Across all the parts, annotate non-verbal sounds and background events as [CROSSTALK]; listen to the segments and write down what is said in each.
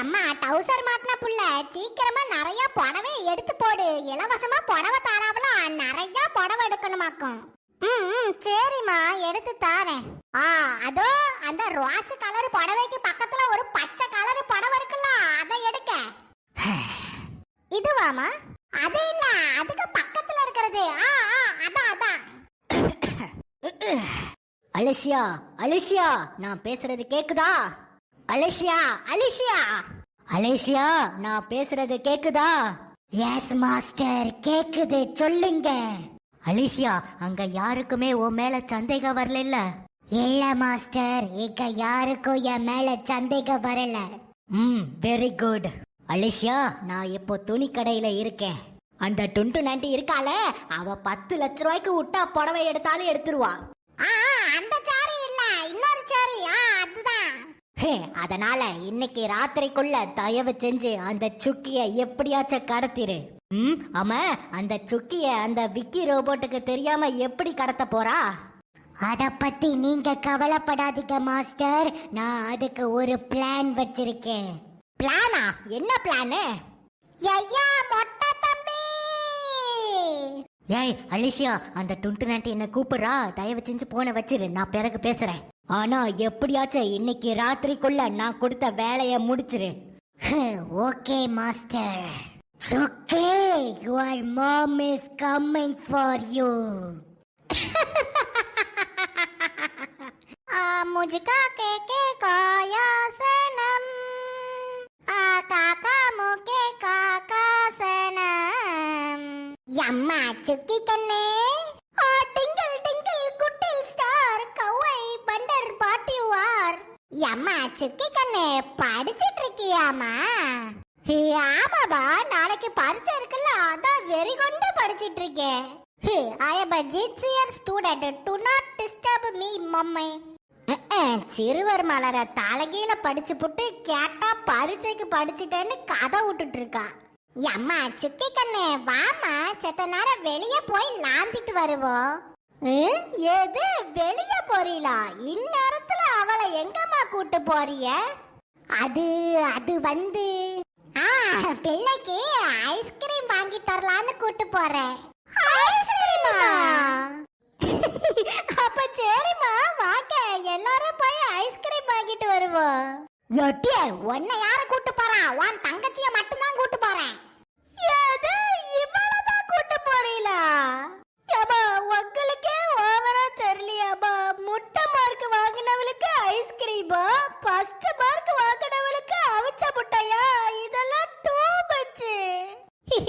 அம்மா டவுசர் மாட்டின புள்ள சீக்கிரமா நிறைய புடவை எடுத்து போடு. இலவசமா புடவை தாராவல நிறைய புடவை எடுக்கணுமாக்கும். ம் ம், சரிம்மா எடுத்து தாரேன். ஆ அதோ அந்த ரோஸ் கலர் புடவைக்கு பக்கத்துல ஒரு பச்சை கலர் புடவை இருக்குல்ல அதை எடுக்க. இதுவாமா அது இல்ல அதுக்கு பக்கத்துல இருக்கிறது. ஆ ஆ அதான் அதான் அலிஷியா அலிஷியா நான் பேசுறது கேக்குதா? அலேசியா அலிஷியா. அலேசியா நான் பேசுறது கேக்குதா? எஸ் மாஸ்டர் கேக்குது சொல்லுங்க. அலிஷியா அங்க யாருக்குமே உன் மேல சந்தேகம் வரல இல்ல மாஸ்டர் இங்க யாருக்கும் என் மேல சந்தேகம் வரல. ம் வெரி குட் அலிஷியா நான் இப்போ துணி கடையில இருக்கேன். அந்த டுண்டு நண்டி இருக்கால அவ பத்து லட்ச ரூபாய்க்கு விட்டா புடவை எடுத்தாலும் எடுத்துருவா. ஆ அந்த சாரி இல்ல இன்னொரு சாரி ஆ அதுதான். அதனால இன்னைக்கு ராத்திரிக்குள்ள தயவு செஞ்சு அந்த சுக்கிய எப்படியாச்சும் கடத்திரு. ம் ஆமா அந்த சுக்கிய அந்த விக்கி ரோபோட்டுக்கு தெரியாம எப்படி கடத்த போறா? அத பத்தி நீங்க கவலைப்படாதீங்க மாஸ்டர். நான் அதுக்கு ஒரு பிளான் வச்சிருக்கேன். பிளானா? என்ன பிளானு? ஐயா மொட்டை தம்பி! ஏய் அலிஷியா அந்த டுண்டு நாட்டி என்ன கூப்பிடுறா? தயவு செஞ்சு போன வச்சிரு. நான் பிறகு பேசுறேன். ஆனா எப்படியாச்சும் இன்னைக்கு ராத்திரிக்குள்ள நான் கொடுத்த வேலைய முடிச்சிரு okay master okay your mom is coming for you आ मुझका के के काया सनम आ काका मुके काका सनम यम्मा चुक्की कन्ने சுக்கி கண்ணு படிச்சிட்டு இருக்கியாமா ஹே, நாளைக்கு பரிச்சை இருக்குல்ல அதான் வெறி கொண்டு படிச்சிட்டு இருக்கேன் I am a sincere student do not disturb me மம்மை சிறுவர் மலர தலைகீழ படிச்சு புட்டு கேட்டா பரீட்சைக்கு படிச்சுட்டேன்னு கதை விட்டுட்டு இருக்கா அம்மா சுக்கி கண்ணு வாமா செத்த நேரம் வெளியே போய் லாந்திட்டு வருவோம் ம், எது? வெளியே போறீங்களா இந்நேரத்துல அவளை எங்கம்மா கூட்டு போறிய அது அது வந்து ஆ பிள்ளைக்கு ஐஸ்கிரீம் வாங்கி தரலான்னு கூட்டு போறேன். [LAUGHS] அப்ப சரிம்மா வாங்க எல்லாரும் போய் ஐஸ்கிரீம் வாங்கிட்டு வருவோம். எட்டிய உன்னை யார கூட்டு போறான் உன் தங்கச்சிய மட்டும் தான் கூட்டு போறேன். எது இவ்வளவுதான் கூட்டு போறீங்களா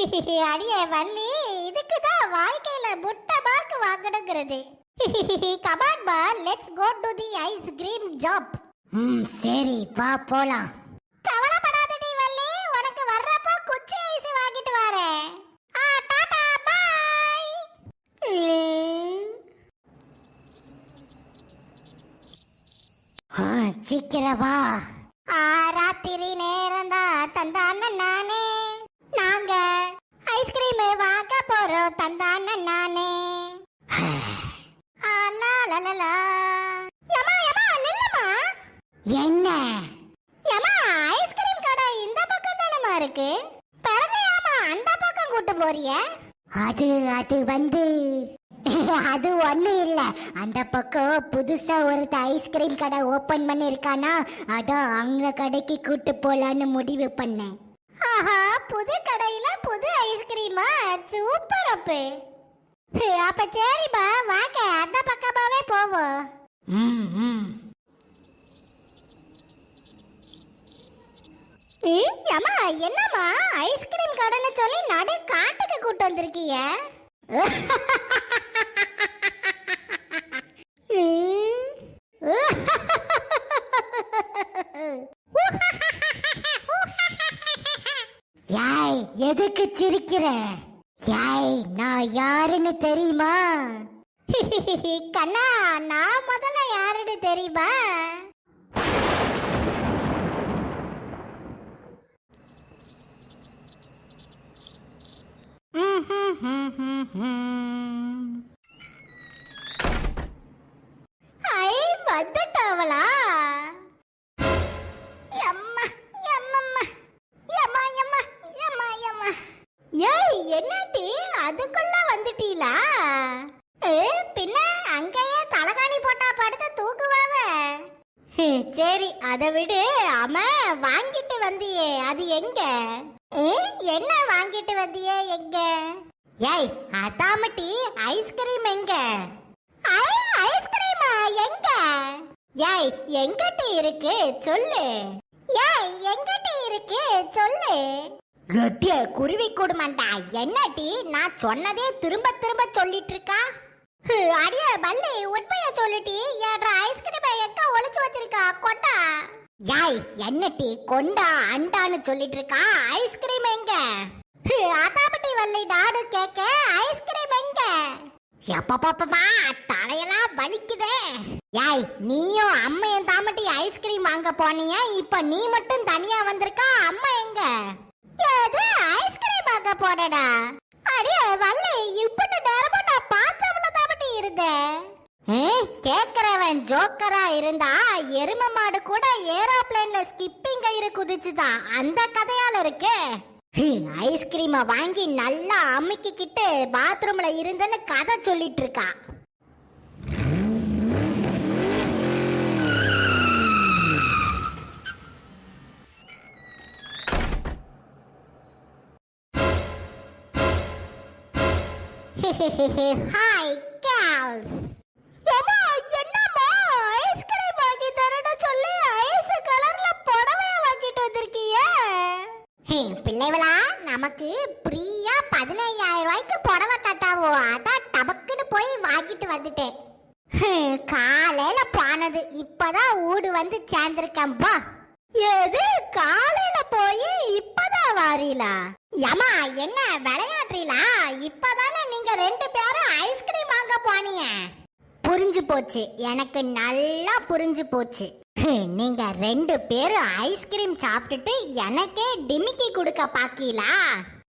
[LAUGHS] அடியே வள்ளி இதுக்கு தான் வாழ்க்கையில முட்டை மார்க் வாங்கணுங்கிறது. கமான் பா let's go to the ice cream shop ம் சரி வா போலாம். கவலைப்படாதடி வள்ளி உனக்கு வர்றப்போ குச்சி ஐஸ் வாங்கிட்டு வரேன். ஆ டாடா பாய் ஆ, சீக்கிரம் வா. ஆ ராத்திரி நேரம் தான் தந்தான போறோம் தந்தான நானே. என்ன? யம்மா, ஐஸ்கிரீம் கடை இந்த பக்கம் தானம்மா இருக்கு. பிறகு அந்த பக்கம் கூட்டு போறிய? அது அது வந்து அது ஒண்ணு இல்ல. அந்த பக்கம் புதுசா ஒருத்த ஐஸ்கிரீம் கடை ஓபன் பண்ணிருக்கானா அதான் அவங்க கடைக்கு கூட்டு போலான்னு முடிவு பண்ணேன். ஆஹா புது கடையில புது ஐஸ்கிரீமா சூப்பர் அப்பு. அப்ப சரிப்பா வாங்க அந்த பக்கமாவே போவோம். அம்மா என்னம்மா ஐஸ்கிரீம் கடைன்னு சொல்லி நடு காட்டுக்கு கூட்டு வந்திருக்கீங்க? [LAUGHS] யாய் எதுக்கு சிரிக்கிற? யாய் நான் யாருன்னு தெரியுமா? [LAUGHS] கண்ணா நான் முதல்ல யாருன்னு தெரியுமா? வந்துட்டீங்களா பின்ன அங்கேயே தலகாணி போட்டா படுத்து தூக்குவாவ சரி அதை விடு. அவ வாங்கிட்டு வந்தியே. அது எங்க? என்ன வாங்கிட்டு வந்தியே எங்க? ஏய் அதாமட்டி ஐஸ்கிரீம் எங்க? ஐஸ்கிரீமா எங்க? ஏய் எங்கட்டி இருக்கு சொல்லு. ஏய் எங்கட்டி இருக்கு சொல்லு. கட்டிய குருவி கொடுமாண்டா. என்னடி நான் சொன்னதே திரும்ப திரும்ப சொல்லிட்டு இருக்கா ஹு, அடியே பல்லி உட்பைய சொல்லிட்டி என்ற ஐஸ்கிரீம் எங்க ஒளிச்சு வச்சிருக்கா கொண்டா? யாய் என்னட்டி கொண்டா அண்டான்னு சொல்லிட்டு இருக்கா ஐஸ்கிரீம் எங்க? ஹு, அதாபட்டி வள்ளி நாடு கேக்க ஐஸ்கிரீம் எங்க? எப்பப்பப்பா தலையெல்லாம் வலிக்குதே. யாய் நீயும் அம்மையும் தாமட்டி ஐஸ்கிரீம் வாங்க போனீங்க இப்ப நீ மட்டும் தனியா வந்திருக்கா அம்மா எங்க? போனடா. அடே வல்லே இப்படி நேரமா நான் பார்த்தவள தாமட்டி இருந்தேன் கேக்குறவன் ஜோக்கரா இருந்தா எரும மாடு கூட ஏரோப்ளேன்ல ஸ்கிப்பிங் கயிறு குதிச்சுதான். அந்த கதையால இருக்கு. ஐஸ்கிரீமை வாங்கி நல்லா அமுக்கிக்கிட்டு பாத்ரூம்ல இருந்தேன்னு கதை சொல்லிட்டு இருக்கான் ஹாய் கேர்ள்ஸ் அம்மா என்னம்மா? ஐஸ்கிரீம் வாங்கி தரேன்னு சொல்லி ஐஸ் கலர்ல புடவை வாங்கிட்டு வந்திருக்கீங்க. பிள்ளைகளா நமக்கு ஃப்ரீயா பதினையாயிரம் ரூபாய்க்கு புடவை கட்டாவோ அதான் டபக்குன்னு போய் வாங்கிட்டு வந்துட்டேன். காலையில போனது இப்பதான் ஊடு வந்து சேர்ந்திருக்கேன்பா எது? காலையில போய் இப்பதான் வாரீலா? யமா என்ன விளையாடுறீலா? ரெண்டு பேரும் ஐஸ்கிரீம் வாங்க போனீங்க. புரிஞ்சு போச்சு. எனக்கு நல்லா புரிஞ்சு போச்சு. [LAUGHS] நீங்க ரெண்டு பேரும் ஐஸ்கிரீம் சாப்பிட்டுட்டு எனக்கே டிமிக்கி கொடுக்க பாக்கீங்களா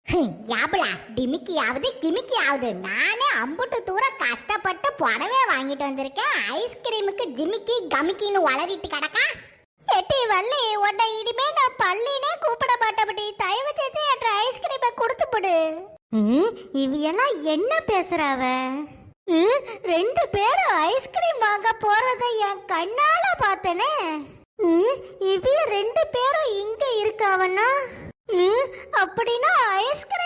[LAUGHS] யாபலா டிமிக்கி ஆகுது கிமிக்கி ஆகுது நானே அம்புட்டு தூரம் கஷ்டப்பட்டு புடவே வாங்கிட்டு வந்திருக்கேன். ஐஸ்கிரீமுக்கு ஜிமிக்கி கமிக்கின்னு வளரிட்டு கிடக்கா? எட்டி வள்ளி உன்னை இனிமே நான் பள்ளினே கூப்பிட மாட்டபடி தயவு செஞ்சு என்ற ஐஸ்கிரீமை கொடுத்து விடு இவையெல்லாம் என்ன பேசுறாவ? ரெண்டு பேரும் ஐஸ்கிரீம் வாங்க போறத என் கண்ணால பார்த்தனே. இவிய ரெண்டு பேரும் இங்க இருக்காவனா அப்படின்னா ஐஸ்கிரீம்